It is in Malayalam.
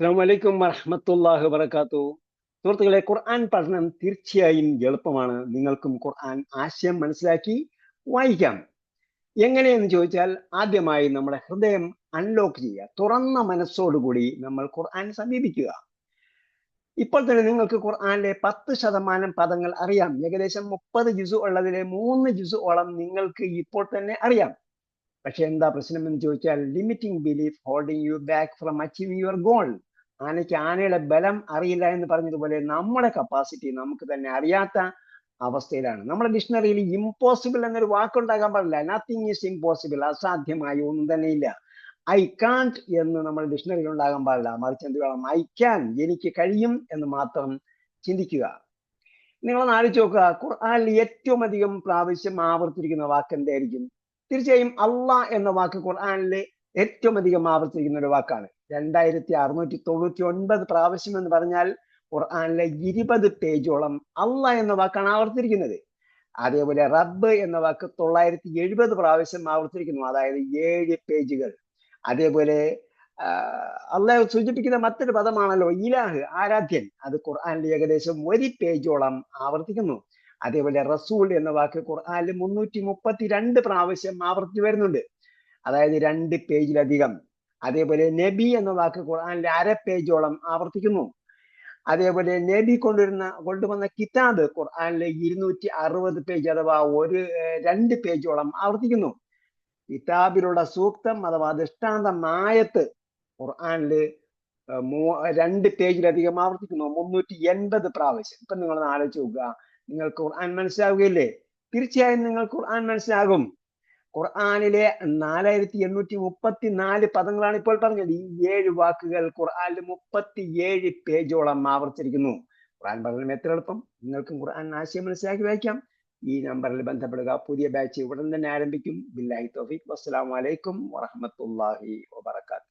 അസ്സാം വറഹമത്തല്ലാഹ് വറഹമത്തല്ലാഹി വബർക്കാത്തു സുഹൃത്തുക്കളെ ഖുർആൻ പഠനം തീർച്ചയായും എളുപ്പമാണ്. നിങ്ങൾക്കും ഖുർആൻ ആശയം മനസ്സിലാക്കി വായിക്കാം. എങ്ങനെയെന്ന് ചോദിച്ചാൽ ആദ്യമായി നമ്മുടെ ഹൃദയം അൺലോക്ക് ചെയ്യുക. തുറന്ന മനസ്സോടുകൂടി നമ്മൾ ഖുർആൻ സമീപിക്കുക. ഇപ്പോൾ തന്നെ നിങ്ങൾക്ക് ഖുർആനിലെ പത്ത് ശതമാനം പദങ്ങൾ അറിയാം. ഏകദേശം മുപ്പത് ജുസു ഉള്ളതിലെ മൂന്ന് ജുസു ഓളം നിങ്ങൾക്ക് ഇപ്പോൾ തന്നെ അറിയാം. പക്ഷെ എന്താ പ്രശ്നം എന്ന് ചോദിച്ചാൽ limiting belief holding you back from achieving your goal ആനയ്ക്ക് ആനയുടെ ബലം അറിയില്ല എന്ന് പറഞ്ഞതുപോലെ നമ്മുടെ കപ്പാസിറ്റി നമുക്ക് തന്നെ അറിയാത്ത അവസ്ഥയിലാണ്. നമ്മുടെ ഡിക്ഷണറിയിൽ ഇമ്പോസിബിൾ എന്നൊരു വാക്കുണ്ടാകാൻ പാടില്ല. നത്തിങ് ഈസ് ഇമ്പോസിബിൾ അസാധ്യമായി ഒന്നും തന്നെ ഇല്ല. ഐ കാൺട്ട് എന്ന് നമ്മുടെ ഡിക്ഷണറിയിൽ ഉണ്ടാകാൻ പാടില്ല. മറിച്ച് എന്ത് വേണം? ഐ ക്യാൻ എനിക്ക് കഴിയും എന്ന് മാത്രം ചിന്തിക്കുക. നിങ്ങളൊന്ന് ആലോചിച്ച് നോക്കുക. ഖുർആനിൽ ഏറ്റവും അധികം പ്രാവശ്യം ആവർത്തിരിക്കുന്ന വാക്ക് എന്തായിരിക്കും തീർച്ചയായും അള്ളാ എന്ന വാക്ക് ഖുർആാനിലെ ഏറ്റവും അധികം ആവർത്തിക്കുന്ന ഒരു വാക്കാണ്. രണ്ടായിരത്തി അറുന്നൂറ്റി തൊണ്ണൂറ്റി ഒൻപത് പ്രാവശ്യം എന്ന് പറഞ്ഞാൽ ഖുർആാനിലെ ഇരുപത് പേജോളം അള്ള എന്ന വാക്കാണ് ആവർത്തിരിക്കുന്നത്. അതേപോലെ റബ്ബ് എന്ന വാക്ക് തൊള്ളായിരത്തി എഴുപത് പ്രാവശ്യം ആവർത്തിരിക്കുന്നു. അതായത് ഏഴ് പേജുകൾ. അതേപോലെ അള്ളാഹ് സൂചിപ്പിക്കുന്ന മറ്റൊരു പദമാണല്ലോ ഇലാഹ് ആരാധ്യൻ. അത് ഖുർആനിൽ ഏകദേശം ഒരു പേജോളം ആവർത്തിക്കുന്നു. അതേപോലെ റസൂൽ എന്ന വാക്ക് ഖുർആാനിൽ മുന്നൂറ്റി മുപ്പത്തി രണ്ട് പ്രാവശ്യം ആവർത്തി വരുന്നുണ്ട്. അതായത് രണ്ട് പേജിലധികം. അതേപോലെ നബി എന്ന വാക്ക് ഖുർആാനിൽ അര പേജോളം ആവർത്തിക്കുന്നു. അതേപോലെ നബി കൊണ്ടുവരുന്ന കൊണ്ടുവന്ന കിതാബ് ഖുർആാനിൽ ഇരുന്നൂറ്റി അറുപത് പേജ് അഥവാ ഒരു രണ്ട് പേജോളം ആവർത്തിക്കുന്നു. കിതാബിലുള്ള സൂക്തം അഥവാ ദൃഷ്ടാന്തം ആയത്ത് ഖുർആാനിൽ രണ്ട് പേജിലധികം ആവർത്തിക്കുന്നു. മുന്നൂറ്റി എൺപത് പ്രാവശ്യം. ഇപ്പൊ നിങ്ങൾ ആലോചിച്ച് നോക്കുക. നിങ്ങൾക്ക് ഖുർആൻ മനസ്സിലാവുകയില്ലേ? തീർച്ചയായും നിങ്ങൾ ഖുർആൻ മനസ്സിലാകും. ഖുർആാനിലെ നാലായിരത്തി എണ്ണൂറ്റി മുപ്പത്തി നാല് പദങ്ങളാണ് ഇപ്പോൾ പറഞ്ഞത്. ഈ ഏഴ് വാക്കുകൾ ഖുർആാനിൽ മുപ്പത്തി ഏഴ് പേജോളം ആവർത്തിച്ചിരിക്കുന്നു. ഖുർആൻ പഠനം എത്ര എളുപ്പം? നിങ്ങൾക്കും ഖുർആൻ ആശയം മനസ്സിലാക്കി വായിക്കാം. ഈ നമ്പറിൽ ബന്ധപ്പെടുക. പുതിയ ബാച്ച് ഉടൻ തന്നെ ആരംഭിക്കും. ബില്ലാഹി തോഫിക് വസ്സലാമലൈക്കും വറഹമത്തല്ലാഹി വബർക്കാത്തു